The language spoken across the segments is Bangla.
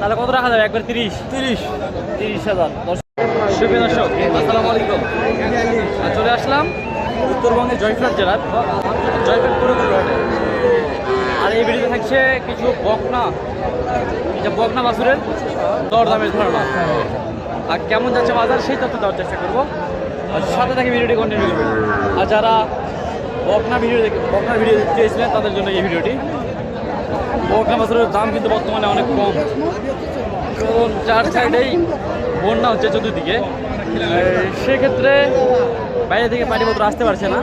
তাহলে কত রাখা যাবে? একবার তিরিশ। তিরিশ। তিরিশ হাজার। সুপ্রিয় দর্শক আসসালামু আলাইকুম। চলে আসলাম উত্তরবঙ্গের জয়ফ্রাট জেলার জয়ফ্রাট পুরোপুরি হাটে আর এই ভিডিওতে থাকছে কিছু বকনা যে বকনা বাসুরের দর দামের ধারণা। আর কেমন যাচ্ছে বাজার সেই তথ্য দেওয়ার চেষ্টা করব। আর সাথে থেকে ভিডিওটি কন্টিনিউ করবেন আর যারা বকনা ভিডিও দেখে বকনা ভিডিও দেখতে চেয়েছিলেন তাদের জন্য এই ভিডিওটি। বকনা বাসুরের দাম কিন্তু বর্তমানে অনেক কম। কারণ চার সাইডেই বন্যা হচ্ছে চতুর্দিকে। সেক্ষেত্রে বাইরে থেকে পানিপত্র আসতে পারছে না।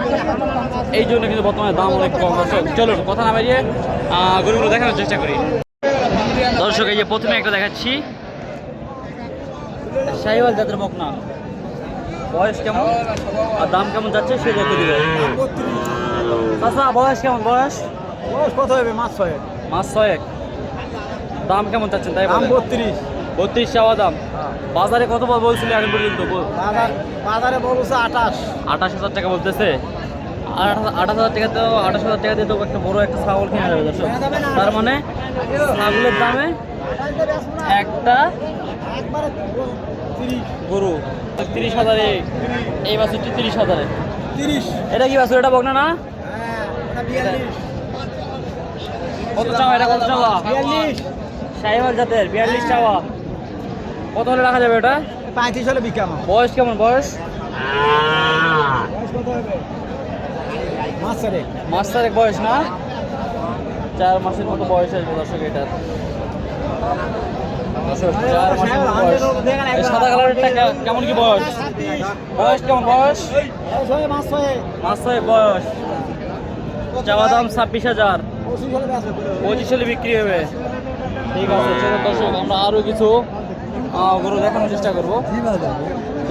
এই জন্য কিন্তু বর্তমানে দাম অনেক কম। চলুন কথা না বাড়িয়ে গরুগুলো দেখানোর চেষ্টা করি। দর্শক এই যে প্রথমে একটা দেখাচ্ছি। শাহিওয়াল জাতের বকনা। বয়স কেমন? আর দাম কেমন যাচ্ছে সে তথ্য দিবে। আচ্ছা বয়স কেমন? বয়স? বয়স কত হবে? মাছ ছয় মাস ছয়েক। দাম কেমন চাচ্ছেন? তাই দাম বত্রিশ। বত্রিশ চাওয়া দাম। বাজারে কত বল বলছিল এখন পর্যন্ত? বাজার বলছে আঠাশ। আঠাশ হাজার টাকা বলতেছে। আঠাশ হাজার টাকা তো আঠাশ হাজার টাকা দিয়ে তো একটা বড় একটা ছাগল কিনে যাবে দর্শক। তার মানে ছাগলের দামে একটা গরু। তিরিশ হাজারে। এই বাছুরটি তিরিশ হাজারে। তিরিশ। এটা কি বাছুর এটা বকনা না? হ্যাঁ কত চাওয়া এটা কত চাওয়া বিয়াল্লিশ। সাইবাল জাতের বিয়াল্লিশ চাওয়া। কত হলে রাখা যাবে এটা? পঁয়ত্রিশ হলে বিক্রি আমার বয়স কেমন? বয়স? মাস তারিখ বয়স না? চার মাসের মতো বয়স আসবে দর্শক এটার। সাদা কালারেরটা কেমন কি বয়স? বয়স কেমন বয়স? মাস ছয় বয়স। চাওয়া দাম ছাব্বিশ হাজার। পঁচিশ হলে বিক্রি হবে। ঠিক আছে চলো দর্শক আমরা আরও কিছু গরু দেখানোর চেষ্টা করব।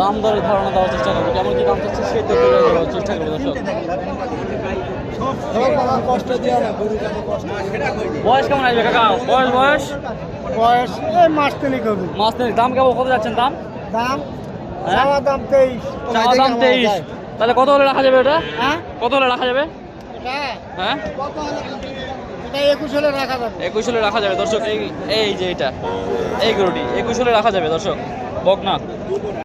দাম দরের ধারণা দেওয়ার চেষ্টা করব। কেমন কি দাম চাচ্ছে তথ্য দেওয়ার চেষ্টা করব দর্শক। বয়স কেমন আসবে কাকা? বয়স বয়স? বয়স এই মাস তিনিক হবে। মাছ নেই দাম কেমন কত যাচ্ছেন দাম? দাম? হ্যাঁ? চাওয়া দাম তেইশ। চাওয়া দাম তেইশ। তাহলে কত হলে রাখা যাবে এটা হ্যাঁ? কত হলে রাখা যাবে? হ্যাঁ? একুশ হলে রাখা যাবে। একুশ হলে রাখা যাবে। দর্শক এই এই যে এটা এই গরুটি একুশ হলে রাখা যাবে। দর্শক বক না